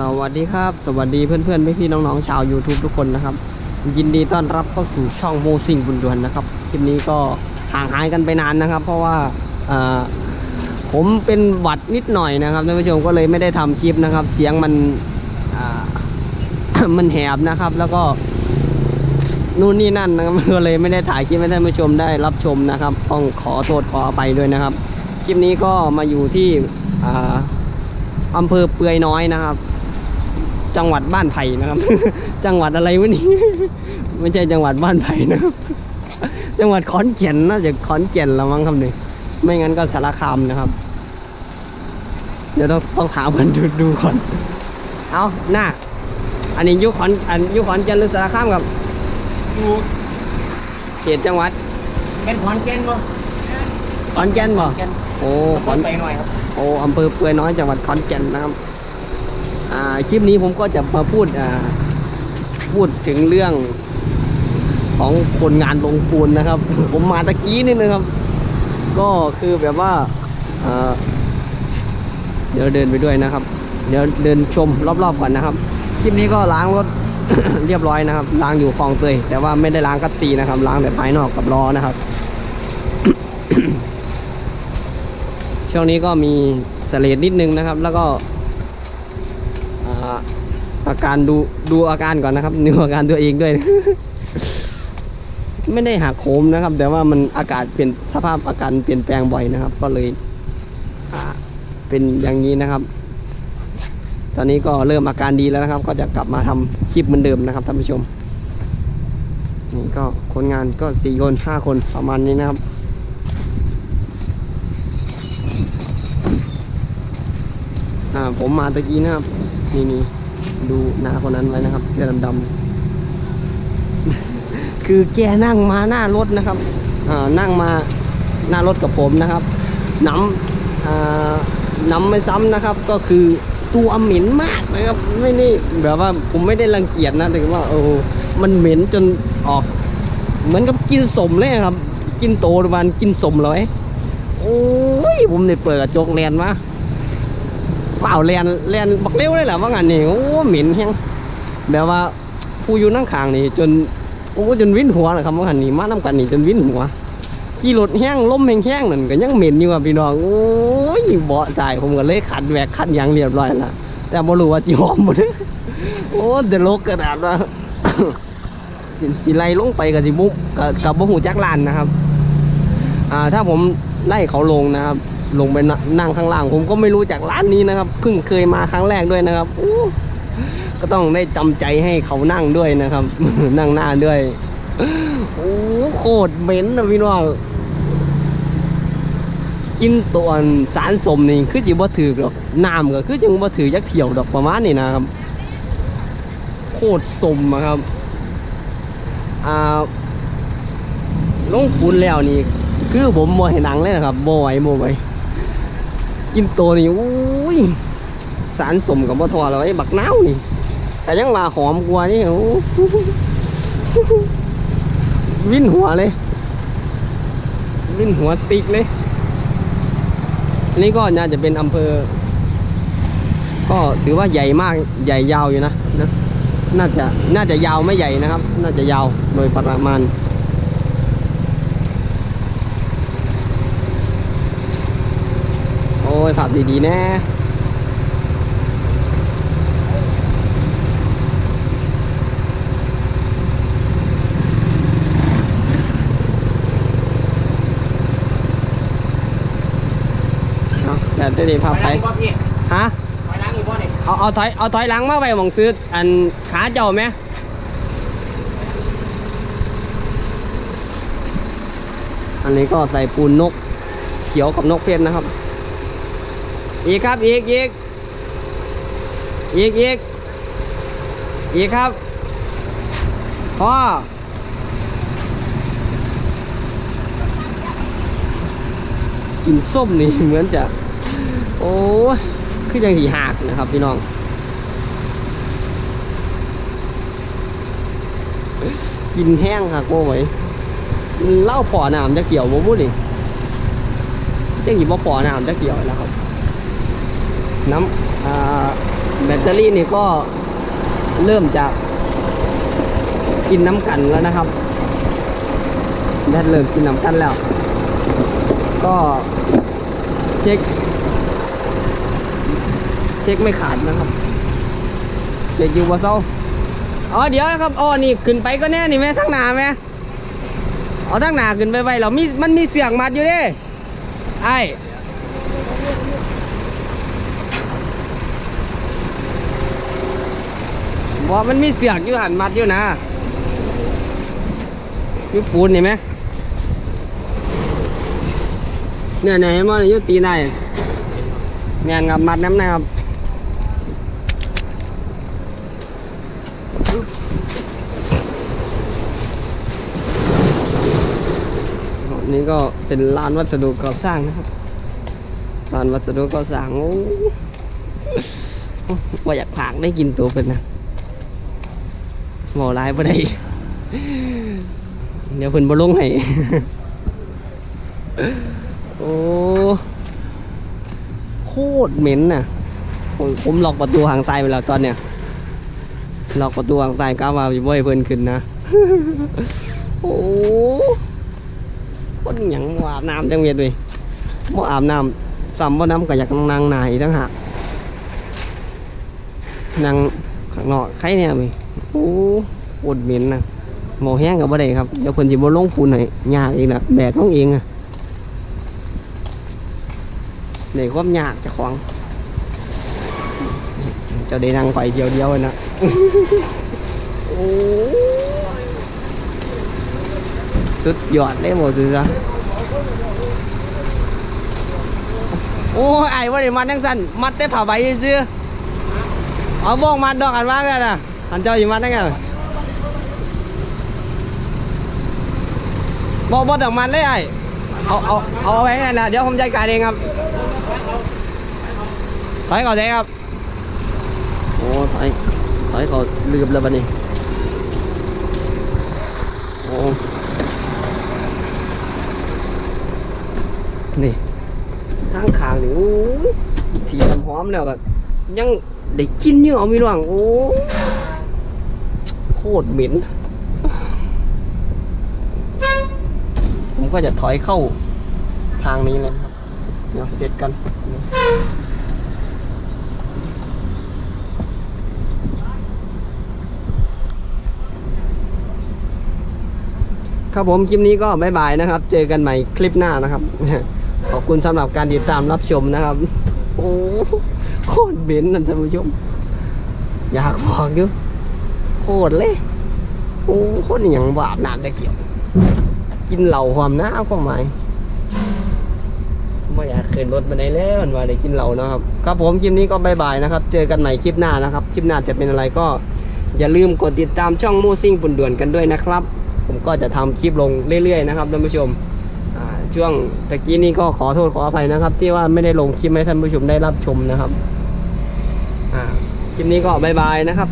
สวัสดีครับ สวัสดีเพื่อนๆพี่ๆน้องๆชาว YouTube ทุกคนนะครับ ยินดีต้อนรับเข้าสู่ช่องโมซิงบุญดวนนะครับคลิปนี้ก็ห่างหายกันไปนานนะครับ เพราะว่าผมเป็นหวัดนิดหน่อยนะครับท่านผู้ชมก็เลยไม่ได้ทำคลิปนะครับ เสียงมันมันแหบนะครับ แล้วก็นู่นนี่นั่นนะครับก็เลยไม่ได้ถ่ายคลิปให้ท่านผู้ชมได้รับชมนะครับต้องขอโทษขออภัยด้วยนะครับ คลิปนี้ก็มาอยู่ที่อ่าอำเภอเปือยน้อยนะครับ จังหวัดบ้านไผ่นะครับ จังหวัดอะไรวะนี่ ไม่ใช่จังหวัดบ้านไผ่นะครับ จังหวัดขอนแก่นน่าจะขอนแก่นละมั้งครับนี่ไม่งั้นก็สารคามนะครับ เดี๋ยวต้องต้องถามมันดูดูก่อน เอาหน้า อันนี้อยุขอนอันอยุขอนแก่นหรือสารคามครับอยู่เขตจังหวัดเป็นขอนแก่นบ่ขอนแก่นบ่แก่นโอ้ขขออนนไปหน่อยครับโอ้อำเภอเปือยน้อยจังหวัดขอนแก่นนะครับอ่า คลิปนี้ผมก็จะมาพูดพูดถึงเรื่องของคนงานลงปูนนะครับ ผมมาตะกี้นี่นะครับ ก็คือแบบว่าเดี๋ยวเดินไปด้วยนะครับ เดี๋ยวเดินชมรอบๆก่อนนะครับ คลิปนี้ก็ล้างรถเรียบร้อยนะครับ ล้างอยู่ฟองเตยแต่ว่าไม่ได้ล้างคัดซีนะครับ ล้างแต่ภายนอกกับล้อนะครับ ช่วงนี้ก็มีเสเลดนิดนึงนะครับ แล้วก็ อาการดูดูอาการก่อนนะครับดูอาการตัวเองด้วย ไม่ได้หักโหมนะครับ แต่ว่ามันอากาศเปลี่ยนสภาพอากาศเปลี่ยนแปลงบ่อยนะครับ ก็เลยเป็นอย่างนี้นะครับ ตอนนี้ก็เริ่มอาการดีแล้วนะครับ ก็จะกลับมาทำคลิปเหมือนเดิมนะครับท่านผู้ชมนี่ก็คนงานก็สี่คนห้าคนประมาณนี้นะครับอ่าผมมาตะกี้นะครับนี่นี่ ดูหน้าคนนั้นไว้นะครับเสื้อดำๆคือแกนั่งมาหน้ารถนะครับอ่านั่งมาหน้ารถกับผมนะครับน้ำอ่าน้ำไม่ซ้ำนะครับ ก็คือตัวเหม็นมากนะครับไม่นี่แบบว่าผมไม่ได้รังเกียจนะแต่ว่าโอ้มันเหม็นจนออก เหมือนกับกินสมเลยครับ กินโตวันกินสมเลยโอ้ยผมได้เปิดกระจกแลนมา ฝ่าวแลนแลนบักเร็วเลยแหละว่างันนี่โอ้เหม็นแฮงแบบว่าผู้อยู่นั่งข้างนี่จนโอ้จนวิ่นหัวเลยครับว่างันนี่มาน้ำกันนี่จนวิ่นหัวขี่รถแห้งล้มแห้งๆนั่นก็ยังเหม็นอยู่อะพี่น้องโอ้ยเบาะสายผมก็เลยขัดแหวกขัดยางเรียบร้อยล้วแต่บ่รู้ว่าจีหอมบ่เด้อโอ้เดลกกระดาษว่าจิจิไล่ลงไปกับจิบุกกับกับบ่หูจักลานนะครับ อ่าถ้าผมไล่เขาลงนะครับ ลงไปนั่งข้างล่าง ผมก็ไม่รู้จากร้านนี้นะครับเพิ่งเคยมาครั้งแรกด้วยนะครับก็ต้องได้จำใจให้เขานั่งด้วยนะครับ นั่งหน้าด้วยโอ้โคตรเหม็นนะพี่น้องกินตัวสารสมนี่คือจิบ่ถือหรอกน้ำก็คือจังบ่ถือยักเถี่ยวดอกประมาณนี้นะครับ โคตรสมอะครับอ่าลงปูนแล้วนี่ คือผมบ่ให้หนังเลยนะครับบ่ไหวบ่ไหว กินตัวนี่อุ้ยสารสมกับบ่ทอแล้วไอ้บักนาวนี่แต่ยังมาหอมกว่านี่โอ้วิ่นหัวเลย วิ่นหัวติกเลยนนี้ก็น่าจะเป็นอำเภอ ก็ถือว่าใหญ่มากใหญ่ยาวอยู่นะนะ น่าจะน่าจะยาวไม่ใหญ่นะครับ น่าจะยาวโดยประมาณ โอ้ ยขับดีๆแน่เอาเดี๋ยวได้ดีพาไปถอยฮะเอาเอาถอยเอาถอยหลังมาไปมองซื้ออันขาเจ้าไหมอันนี้ก็ใส่ปูนนกเขียวกับนกเพชรนะครับ อีกครับอีกอีกอีกอีกอีกครับพอกินส้มนี่เหมือนจะ โอ้คือยังหีหักนะครับพี่น้องกินแห้งค่ะโก้ไว้เล่าพอน้ำจะเกี่ยวบ่บุ้นี่ยังหยิบบ่พอน้ำจะเกี่ยวแล้วครับ น้ำแบตเตอรี่นี่ก็เริ่มจากกินน้ำกันแล้วนะครับแบตเริ่มกินน้ำกันแล้ว ก็เช็ค เช็คไม่ขาดนะครับ เช็คอยู่ว่าเศร้าอ๋อเดี๋ยวครับอ๋อนี่ขึ้นไปก็แน่นี่แม่ทั้งหนาแม่เอาทั้งหนาขึ้นไปไว้เรามีมันมีเสียงมัดอยู่ด้ไอ้ บอกมันมีเสียงอยู่หันมัดอยู่นะยู่ปูนเห็นไหมเนี่ยเนี่ยเห็นมั้ยอยู่ตีในแมนกับมัดน้ำนะครับนี่ก็เป็นลานวัสดุก่อสร้างนะครับลานวัสดุก่อสร้างโอ้ว่าอยากผากได้กินตัวเป็นนะ หมอลายบ่ได้ เดี๋ยวเพิ่นบ่ลงให้โอ้โคตรเหม็นน่ะ ผมผมล็อกประตูทางซ้ายไปแล้วตอนเนี้ยล็อกประตูทางซ้ายก้าวมาอยู่บ่ให้เพิ่นขึ้นนะโอ้คนหยังว่าอาบน้ำจังเวียดเลยบ่อาบน้ำซ้ำบ่น้ำก็อยากนั่งนาอีกทั้งหากนั่งข้างนอกใครเนี่ยมีโอ้ดเหม็นนะหมอแห้งกับบ่ได้ครับเดี๋ยวเพิ่นสิบ่ลงปูนให้ยากอีกนะแบกต้องเองอะในความยากเจ้าของเจะได้นั่งไปเดียวเดียวๆนะโอ้สุดยอดเลยหมดเลยนะโอ้ยไอ้ว่าได้มัดจังสันมัดแต่ผ้าใบซื้อเอาบ้องมัดดอกอันว่างกันนะ อันเจ้าอยู่มัดได้ไงบอกบอกดอกมันเลยไอ้เอาเอาเอาไว้ไงนะเดี๋ยวผมจัดการเองครับถอยก่อนเลยครับโอ้ถอยถอยเขาลืมแล้วบัดนี้โอ้นี่ทางขางนี่โอ้ยสีน้ำหอมแล้วก็ยังได้กินอยู่เอามีน้องโอ้ ตรเหม็น ผมก็จะถอยเข้าทางนี้เลยครับ เดี๋ยวเสร็จกัน ครับผมคลิปนี้ก็บายบายนะครับ เจอกันใหม่คลิปหน้านะครับ ขอบคุณสำหรับการติดตามรับชมนะครับ โอ้โคตรเบนนะท่านผู้ชมอยากบอกอยู่ โคตรเลยโอ้คตรอย่างบาปน้ำตะเกี่ยบกินเหล่าความน้าความหมายไม่อยากขึ้นรถมาไหนแล้วมันว่าได้กินเหล่านะครับ ครับผมคลิปนี้ก็บายบายนะครับ เจอกันใหม่คลิปหน้านะครับ คลิปหน้าจะเป็นอะไรก็อย่าลืมกดติดตามช่องมูซิ่งปุ่นด่วนกันด้วยนะครับ ผมก็จะทำคลิปลงเรื่อยๆนะครับท่านผู้ชมช่วงตะกี้นี้ก็ขอโทษขออภัยนะครับ ที่ว่าไม่ได้ลงคลิปให้ท่านผู้ชมได้รับชมนะครับคลิปนี้ก็บายบายนะครับ